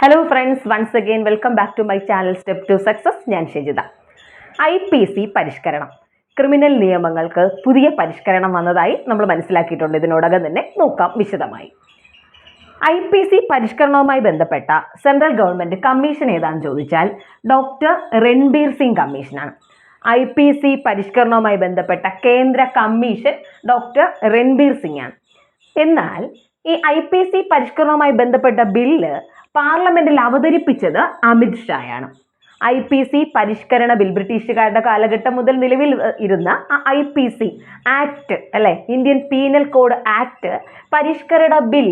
Hello friends once again welcome back to my channel step to success ഞാൻ Shejitha. I P C പരിഷ്കരണം. Criminal നിയമങ്ങൾക്ക് പുതിയ പരിഷ്കരണം വന്നതായി നമ്മൾ മനസ്സിലാക്കിയിട്ടുണ്ട്. ഇതിനോടകം തന്നെ നോക്കാം വിശദമായി. ഐ പി സി പരിഷ്കരണവുമായി ബന്ധപ്പെട്ട സെൻട്രൽ ഗവൺമെന്റ് കമ്മീഷൻ ഏതാണെന്ന് ചോദിച്ചാൽ ഡോക്ടർ രൺബീർ സിംഗ് കമ്മീഷനാണ് ഐ പി സി പരിഷ്കരണവുമായി ബന്ധപ്പെട്ട കേന്ദ്ര കമ്മീഷൻ ഡോക്ടർ രൺബീർ സിംഗ് ആണ്. എന്നാൽ ഈ ഐ പി സി പരിഷ്കരണവുമായി ബന്ധപ്പെട്ട ബില്ല് പാർലമെന്റിൽ അവതരിപ്പിച്ചത് അമിത് ഷായാണ്. ഐ പി സി പരിഷ്കരണ ബിൽ ബ്രിട്ടീഷുകാരുടെ കാലഘട്ടം മുതൽ നിലവിൽ ഇരുന്ന ഐ പി സി ആക്ട് അല്ലെ ഇന്ത്യൻ പീനൽ കോഡ് ആക്ട് പരിഷ്കരണ ബിൽ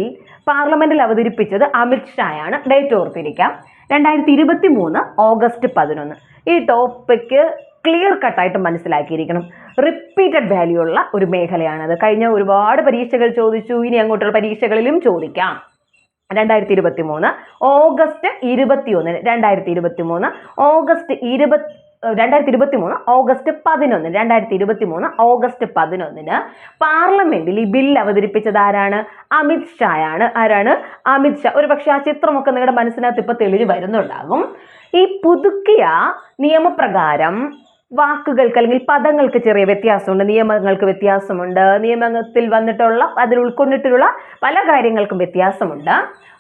പാർലമെന്റിൽ അവതരിപ്പിച്ചത് അമിത് ഷായാണ്. ഡേറ്റ് ഓർത്തിരിക്കാം. രണ്ടായിരത്തി ഇരുപത്തി മൂന്ന് ഓഗസ്റ്റ് പതിനൊന്ന്. ഈ ടോപ്പിക്ക് ക്ലിയർ കട്ടായിട്ട് മനസ്സിലാക്കിയിരിക്കണം. റിപ്പീറ്റഡ് വാല്യൂ ഉള്ള ഒരു മേഖലയാണത്. കഴിഞ്ഞ ഒരുപാട് പരീക്ഷകൾ ചോദിച്ചു. ഇനി അങ്ങോട്ടുള്ള പരീക്ഷകളിലും ചോദിക്കാം. രണ്ടായിരത്തി ഇരുപത്തി മൂന്ന് ഓഗസ്റ്റ് ഇരുപത്തി ഒന്നിന് രണ്ടായിരത്തി ഇരുപത്തി മൂന്ന് ഓഗസ്റ്റ് ഇരുപത്തി രണ്ടായിരത്തി ഇരുപത്തി മൂന്ന് ഓഗസ്റ്റ് പതിനൊന്നിന്. രണ്ടായിരത്തി ഇരുപത്തി മൂന്ന് ഓഗസ്റ്റ് പതിനൊന്നിന് പാർലമെന്റിൽ ഈ ബിൽ അവതരിപ്പിച്ചത് ആരാണ്? അമിത് ആണ് ആരാണ്? അമിത് ഷാ. ഒരു പക്ഷേ ആ ചിത്രമൊക്കെ നിങ്ങളുടെ മനസ്സിനകത്ത് ഇപ്പൊ തെളിഞ്ഞു വരുന്നുണ്ടാകും. ഈ പുതുക്കിയ നിയമപ്രകാരം വാക്കുകൾക്ക് അല്ലെങ്കിൽ പദങ്ങൾക്ക് ചെറിയ വ്യത്യാസമുണ്ട്. നിയമങ്ങൾക്ക് വ്യത്യാസമുണ്ട്. നിയമത്തിൽ വന്നിട്ടുള്ള അതിൽ ഉൾക്കൊണ്ടിട്ടുള്ള പല കാര്യങ്ങൾക്കും വ്യത്യാസമുണ്ട്.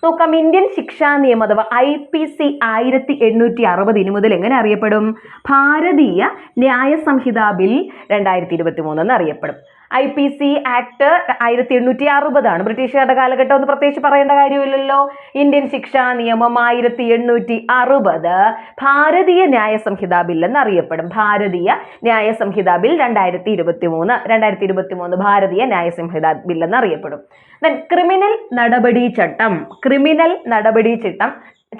നോക്കാം. ഇന്ത്യൻ ശിക്ഷാ നിയമം അഥവാ ഐ പി സി ആയിരത്തി എണ്ണൂറ്റി അറുപത് ഇനി മുതൽ എങ്ങനെ അറിയപ്പെടും? ഭാരതീയ ന്യായ സംഹിതാ ബിൽ രണ്ടായിരത്തി ഇരുപത്തി മൂന്ന് എന്ന് അറിയപ്പെടും. ഐ പി സി ആക്ട് ആയിരത്തി എണ്ണൂറ്റി അറുപതാണ് ബ്രിട്ടീഷുകാരുടെ കാലഘട്ടം ഒന്ന് പ്രത്യേകിച്ച് പറയേണ്ട കാര്യമില്ലല്ലോ. ഇന്ത്യൻ ശിക്ഷാ നിയമം ആയിരത്തി എണ്ണൂറ്റി അറുപത് ഭാരതീയ ന്യായ സംഹിതാ ബിൽ എന്നറിയപ്പെടും. ഭാരതീയ ന്യായ സംഹിതാ ബിൽ രണ്ടായിരത്തി ഇരുപത്തി മൂന്ന് രണ്ടായിരത്തി ഇരുപത്തി മൂന്ന് ഭാരതീയ ന്യായ സംഹിതാ ബിൽ എന്നറിയപ്പെടും. ദെൻ ക്രിമിനൽ നടപടി ചട്ടം ക്രിമിനൽ നടപടി ചട്ടം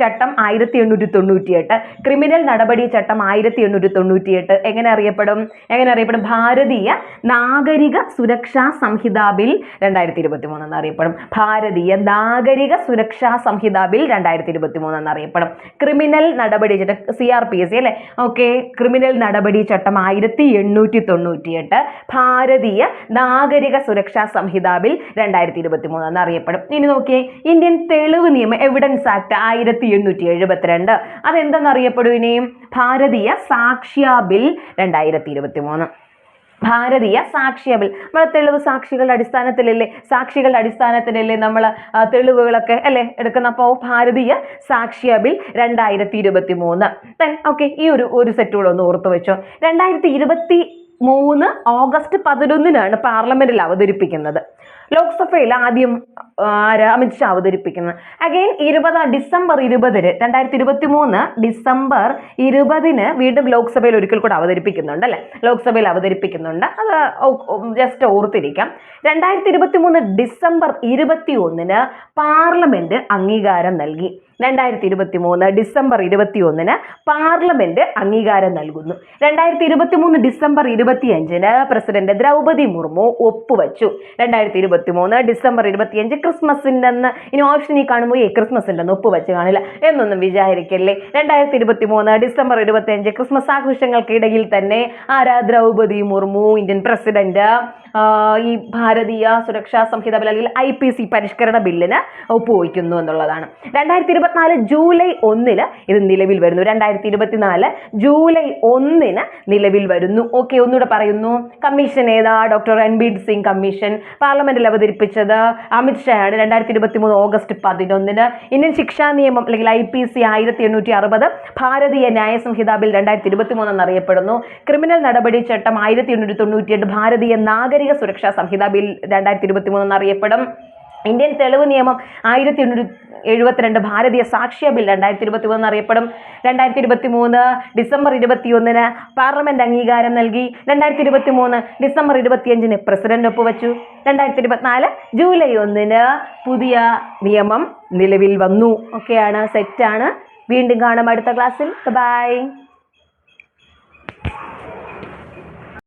ചട്ടം ആയിരത്തി എണ്ണൂറ്റി തൊണ്ണൂറ്റിയെട്ട് ക്രിമിനൽ നടപടി ചട്ടം ആയിരത്തി എണ്ണൂറ്റി തൊണ്ണൂറ്റിയെട്ട് എങ്ങനെ അറിയപ്പെടും? എങ്ങനെ അറിയപ്പെടും? ഭാരതീയ നാഗരിക സുരക്ഷാ സംഹിതാ ബിൽ രണ്ടായിരത്തി ഇരുപത്തി മൂന്ന് എന്നറിയപ്പെടും. ഭാരതീയ നാഗരിക സുരക്ഷാ സംഹിതാ ബിൽ രണ്ടായിരത്തി ഇരുപത്തി മൂന്ന് എന്നറിയപ്പെടും. ക്രിമിനൽ നടപടി ചട്ടം C R P S C അല്ലേ? ഓക്കെ. ക്രിമിനൽ നടപടി ചട്ടം ആയിരത്തി എണ്ണൂറ്റി തൊണ്ണൂറ്റിയെട്ട് ഭാരതീയ നാഗരിക സുരക്ഷാ സംഹിതാ ബിൽ രണ്ടായിരത്തി ഇരുപത്തി മൂന്ന് എന്നറിയപ്പെടും. ഇനി നോക്കിയേ. ഇന്ത്യൻ തെളിവ് നിയമം എവിഡൻസ് ആക്ട് ആയിരത്തി എണ്ണൂറ്റി എഴുപത്തിരണ്ട് അതെന്തെന്നറിയപ്പെടും ഇനിയും? ഭാരതീയ സാക്ഷ്യ ബിൽ രണ്ടായിരത്തി ഇരുപത്തി മൂന്ന് ഭാരതീയ സാക്ഷ്യ ബിൽ. നമ്മൾ തെളിവ് സാക്ഷികളുടെ അടിസ്ഥാനത്തിലല്ലേ? സാക്ഷികളുടെ അടിസ്ഥാനത്തിലല്ലേ നമ്മൾ തെളിവുകളൊക്കെ അല്ലേ എടുക്കുന്ന? അപ്പോൾ ഭാരതീയ സാക്ഷ്യ ബിൽ രണ്ടായിരത്തി ഇരുപത്തി മൂന്ന് ദെൻ ഓക്കെ ഈ ഒരു ഒരു സെറ്റ് കൂടെ ഒന്ന് ഓർത്ത് വെച്ചോ. രണ്ടായിരത്തി ഇരുപത്തി മൂന്ന് ഓഗസ്റ്റ് പതിനൊന്നിനാണ് പാർലമെന്റിൽ അവതരിപ്പിക്കുന്നത്. ലോക്സഭയിൽ ആദ്യം ആര്? അമിത് ഷാ അവതരിപ്പിക്കുന്നത് അഗൈൻ ഇരുപത് ഡിസംബർ ഇരുപതിന് രണ്ടായിരത്തി ഇരുപത്തി മൂന്ന് ഡിസംബർ ഇരുപതിന് വീണ്ടും ലോക്സഭയിൽ ഒരിക്കൽ കൂടെ അവതരിപ്പിക്കുന്നുണ്ട് അല്ലേ? ലോക്സഭയിൽ അവതരിപ്പിക്കുന്നുണ്ട്. അത് ജസ്റ്റ് ഓർത്തിരിക്കാം രണ്ടായിരത്തി ഇരുപത്തി മൂന്ന് ഡിസംബർ ഇരുപത്തി ഒന്നിന് പാർലമെന്റ് അംഗീകാരം നൽകി. രണ്ടായിരത്തി ഇരുപത്തി മൂന്ന് ഡിസംബർ ഇരുപത്തി ഒന്നിന് പാർലമെന്റ് അംഗീകാരം നൽകുന്നു. രണ്ടായിരത്തി ഇരുപത്തി മൂന്ന് ഡിസംബർ ഇരുപത്തി അഞ്ചിന് പ്രസിഡന്റ് ദ്രൗപതി മുർമു ഒപ്പുവച്ചു. രണ്ടായിരത്തി ഇരുപത്തി മൂന്ന് ഡിസംബർ ഇരുപത്തിയഞ്ച് ക്രിസ്മസിന്റെ അന്ന് ഇനി ഈ കാണുമ്പോൾ ഈ ക്രിസ്മസിന്റെ അന്ന് ഒപ്പുവെച്ച് കാണില്ല എന്നൊന്നും വിചാരിക്കല്ലേ. രണ്ടായിരത്തി ഇരുപത്തി മൂന്ന് ഡിസംബർ ഇരുപത്തിയഞ്ച് ക്രിസ്മസ് ആഘോഷങ്ങൾക്കിടയിൽ തന്നെ ആരാ ദ്രൗപദി മുർമു ഇന്ത്യൻ പ്രസിഡന്റ് ഈ ഭാരതീയ സുരക്ഷാ സംഹിത ബിൽ അല്ലെങ്കിൽ ഐ പി സി പരിഷ്കരണ ബില്ലിന് ഒപ്പുവയ്ക്കുന്നു എന്നുള്ളതാണ്. രണ്ടായിരത്തി ഇരുപത്തിനാല് ജൂലൈ ഒന്നിന് ഇത് നിലവിൽ വരുന്നു. രണ്ടായിരത്തി ഇരുപത്തിനാല് ജൂലൈ ഒന്നിന് നിലവിൽ വരുന്നു. ഓക്കെ ഒന്നുകൂടെ പറയുന്നു. കമ്മീഷൻ ഏതാ? Doctor Ranbir Singh commission. പാർലമെന്റിൽ അവതരിപ്പിച്ചത് അമിത് ഷായാണ്. രണ്ടായിരത്തി ഇരുപത്തി മൂന്ന് ഓഗസ്റ്റ് പതിനൊന്നിന് ഇന്ത്യൻ ശിക്ഷാ നിയമം അല്ലെങ്കിൽ ഐ പി സി ആയിരത്തി എണ്ണൂറ്റി അറുപത് ഭാരതീയ ന്യായ സംഹിതാ ബിൽ രണ്ടായിരത്തി ഇരുപത്തി മൂന്ന് എന്നറിയപ്പെടുന്നു. ക്രിമിനൽ നടപടി ചട്ടം ആയിരത്തി എണ്ണൂറ്റി തൊണ്ണൂറ്റിയെട്ട് ഭാരതീയ നാഗരിക സുരക്ഷാ സംഹിത ബിൽ രണ്ടായിരത്തി ഇരുപത്തി മൂന്ന് എന്നറിയപ്പെടും. ഇന്ത്യൻ തെളിവ് നിയമം ആയിരത്തി എണ്ണൂറ്റി എഴുപത്തിരണ്ട് ഭാരതീയ സാക്ഷ്യ ബിൽ രണ്ടായിരത്തി ഇരുപത്തി മൂന്ന് അറിയപ്പെടും രണ്ടായിരത്തി ഇരുപത്തി മൂന്ന് ഡിസംബർ ഇരുപത്തി ഒന്നിന് പാർലമെന്റ് അംഗീകാരം നൽകി. രണ്ടായിരത്തി ഇരുപത്തി മൂന്ന് ഡിസംബർ ഇരുപത്തിയഞ്ചിന് പ്രസിഡന്റ് ഒപ്പുവച്ചു. രണ്ടായിരത്തി ഇരുപത്തിനാല് ജൂലൈ ഒന്നിന് പുതിയ നിയമം നിലവിൽ വന്നു. ഒക്കെയാണ് സെറ്റാണ്. വീണ്ടും കാണാം അടുത്ത ക്ലാസ്സിൽ. ബൈ